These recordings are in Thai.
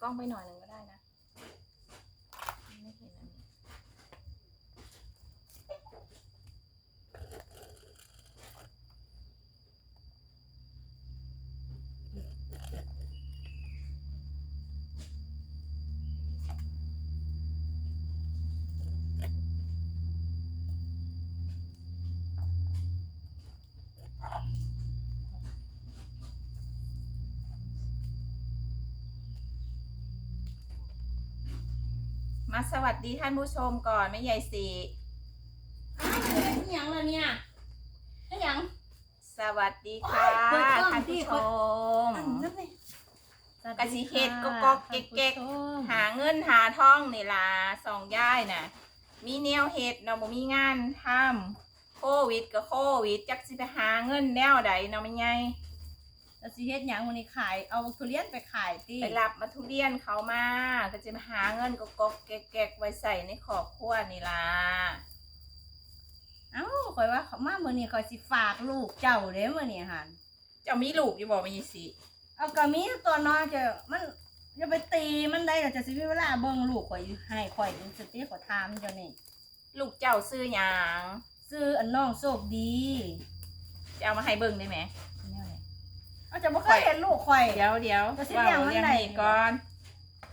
กล้องไปหน่อยหนึ่งก็ได้นะ ไม่เห็นอันนี้ มาสวัสดีท่านผู้ชมก่อนแม่ใหญ่สีนี่ยังเลยเนี่ยนี่ยังสวัสดีค่ะโอ๊ยเปิดกล้องท่านสิผู้ชมอันนั้นเลยกะสิเฮ็ดก็ก็เก๊กๆหาเงินหาทองนี่ล่ะสองย่ายน่ะ มีแนวเฮ็ดเนาะบ่มีงานทำโควิดก็โควิดจักสิไปหาเงินแนวใดเนาะแม่ใหญ่ กะสิเฮ็ดหยังวันนี้ขาย เอาทุเรียนไปขายติไปรับมาทุเรียนเขามา ก็จะมาหาเงินก็ก็แก๊กๆไว้ใส่ในครอบครัวนี่ล่ะเอ้าข่อยว่าเขามามื้อนี้ข่อยสิฝากลูกเจ้าเด้มื้อนี้หั่นเจ้ามีลูกอยู่บ่แม่ใหญ่สิเอาก็มีตัวน้อยจะมันอย่าไปตีมันได้ก็จะสิมีเวลาเบิ่งลูกข่อยอยู่ให้ข่อยเป็นสติข่อยถามเจ้านี่ลูกเจ้าซื้อหยังซื้ออันน้องโชคดีจะเอามาให้เบิ่งได้ไหมแนวไหน เอาจะบ่เคยเห็นลูกข่อย เดี๋ยวเดี๋ยวก็สิว่าเลี้ยงมันเลี้ยงได้ นี่ก่อน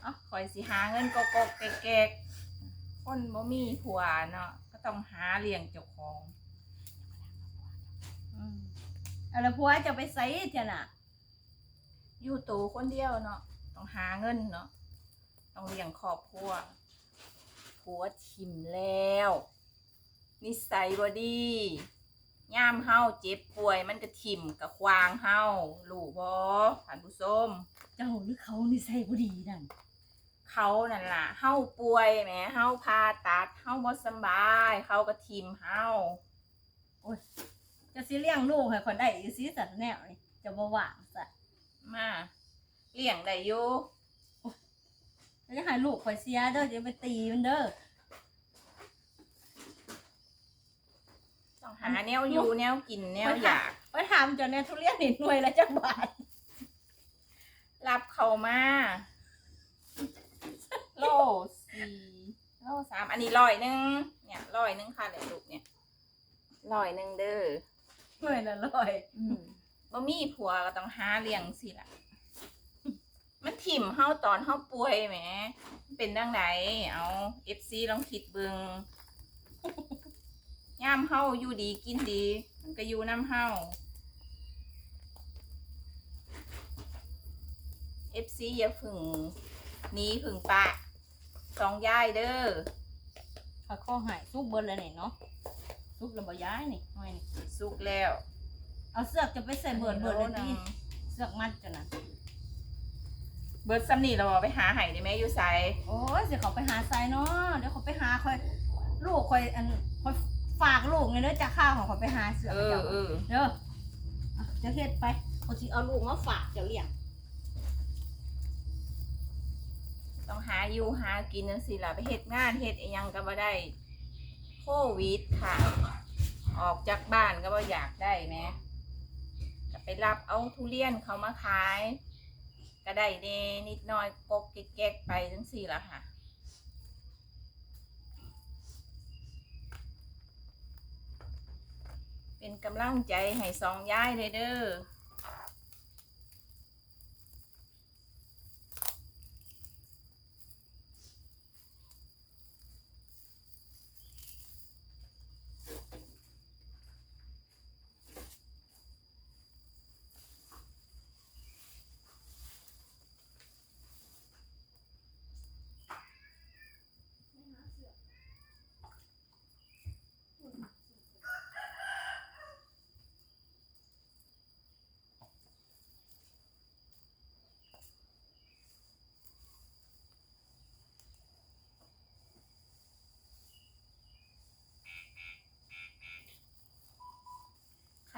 เอ้าคอยสิหาเงินกกกแกกๆคนบ่มีผัวเนาะก็ต้องหาเลี้ยงเจ้าของอืมเอาแล้วผัวจะไปไสเจ้าน่ะอยู่ตัวคนเดียวเนาะต้องหาเงินเนาะต้องเลี้ยงครอบครัวผัวทิมแล้ว นิสัยบ่ดี ย่ามเฮาเจ็บป่วยมันก็ทิมกับควางเฮาลูกบ่ท่านผู้ชมเจ้าหรือเขานิสัยบ่ดีนั่นเขานั่นล่ะเฮาป่วยแหมเฮาผ่าตัดเฮาบ่สำบาย เขาก็ทิมเฮาจะสิเลี้ยงลูกให้คนได้อีสิสัตว์แนวนี่จะบ่ว่างสัตว์มาเลี้ยงได้อยู่จะให้ลูกข่อยเสียเด้อจะไปตีมันเด้อ ต้อง หาแนวอยู่แนวกินแนวอยากไปถามเจ้าแน่ทุเรียนนี่หน่วยละจักบาทรับเขามาโลสี่โลสามอันนี้ร้อยหนึ่งเนี่ยร้อยหนึ่งค่ะเนี่ยลูกเนี่ยร้อยหนึ่งเด้อหน่วยละร้อยอืมบ่มีผัวก็ต้องหาเลี้ยงสิล่ะ มันถิ่มเฮาตอนเฮาป่วยแหม เป็นดังไหนเอาเอฟซีลองคิดเบิงย่ามเฮาอยู่ดีกินดี มันก็อยู่น้ำเฮาเอฟซีอย่าฝึงหนีฝึงปะสองย่ายเด้อข้าข้อหายสุกเบิดแล้วนี่เนาะสุกแล้วบ่ย้ายนี่หน่วยนี่สุกแล้วเอาเสือกจะไปใส่เบิดเบิดเลยดิเสือกมัดจ้ะน่ะเบิดซ้ำนี่เราเอาไปหาไห้ได้ไหมอยู่ไสโอ้ยสิเขาไปหาไซเนาะเดี๋ยวเขาไปหาค่อยลูกค่อยอันค่อยฝา กลูกไงเด้อจะข้าวของเขาไปหาเสือกเออเจ้าเออเด้ออะจะเฮ็ดไปเขาสิเอาลูกมาฝากเจ้าเลี้ยงต้องหาอยู่หากินจังสิล่ะไปเฮ็ดงานเฮ็ดอีหยังก็บ่ได้โควิดค่ะ ออกจากบ้านก็บ่อยากได้แหมก็ไปรับเอาทุเรียนเขามาขาย ก็ได้เดนิดหน่อยกกแก๊กๆไปจังสี่ล่ะค่ะ เป็นกำลังใจให้สองยายเลยเด้อ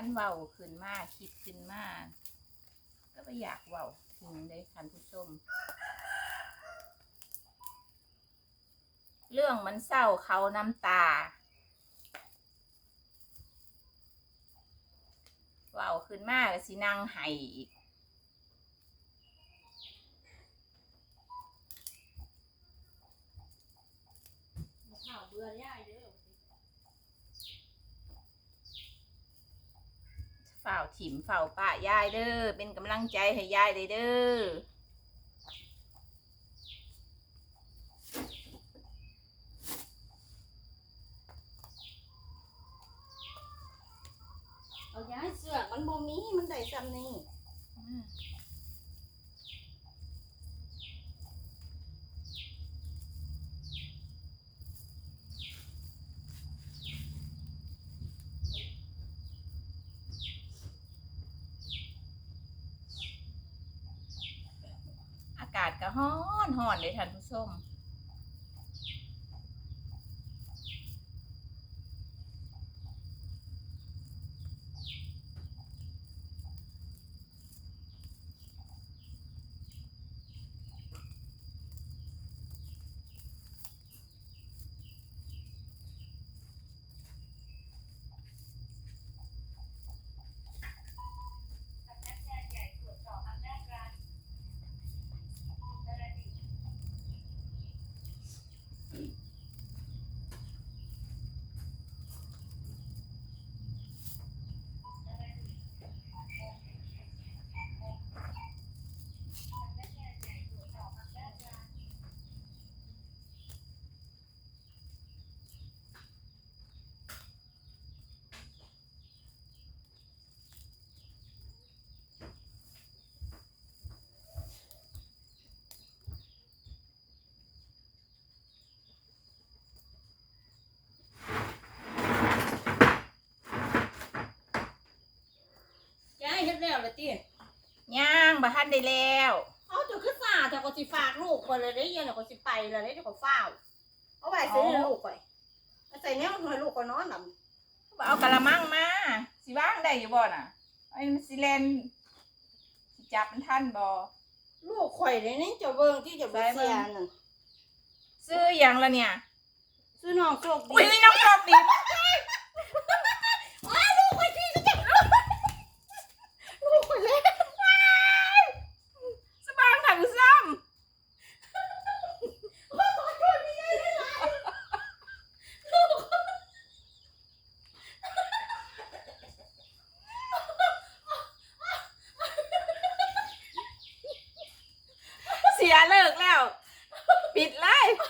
นเว้าขึ้นมาคิดขึ้นมาก็ไม่อยากเว้าถึงได้ท่านผู้ชม เรื่องมันเศร้าเขาน้ำตาเว้าขึ้นมาก็สินั่งไห้อีก ย่ายเด้อ เฝ่าถิ่มฝ่าป้ายายเด้อเป็นกำลังใจให้ยายเลยเด้อเอาย้ายเสือกมันบ่มีมันได้ซ้ำนี่ อากาศก็ฮ้ อนหอนเลยท่านผู้ชม ล้วละติย่างบ่ทันได้แล้วเอาเจ้าคือสาเจ้าก็สิฝากลูกก่อนเลยได้เย็นเจ้าก็สิไปแล้วได้เจ้าก็ฟ้าวเอาไว้ใส่ให้ลูกก่อยเอาใส่แนวให้ลูกก็นอนนำเอากะละมังมาสิว่างได้อยู่บ่น่ะไอ้มันสิเลนสิจับมันทันบ่ลูกข่อยเลยนี่เจ้าเบิ่งที่เจะบ่เสียนั่นซื้อหยังละเนี่ย ซื้อน้องโชคอุ้ยดีน้องชอบดี อ้าลูกข่อยที่จะลูกข่อยเลย สบายค่ะผู้ชมเสียเลิกแล้ว ปิดไลฟ์